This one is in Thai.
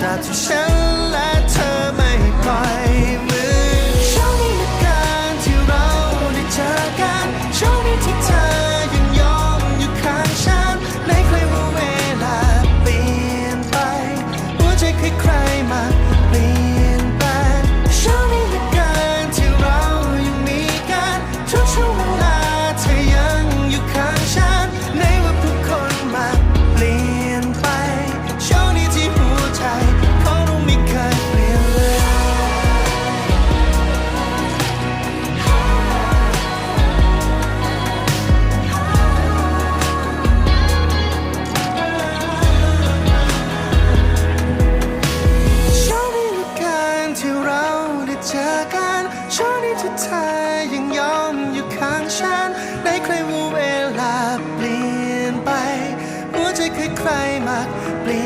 ตราบที่ฉันและเธอไม่ปล่อยมือโชคดีเหลือเกินที่เราได้เจอกันโชคดีที่เธอยังยอมอยู่ข้างฉันในใครว่าเวลาเปลี่ยนไปหัวใจใครๆมา เจอกันช่วงนี้ที่เธอยังยอมอยู่ข้างฉันในใครว่าเวลาเปลี่ยนไปหัวใจใครๆมาเปลี่ยน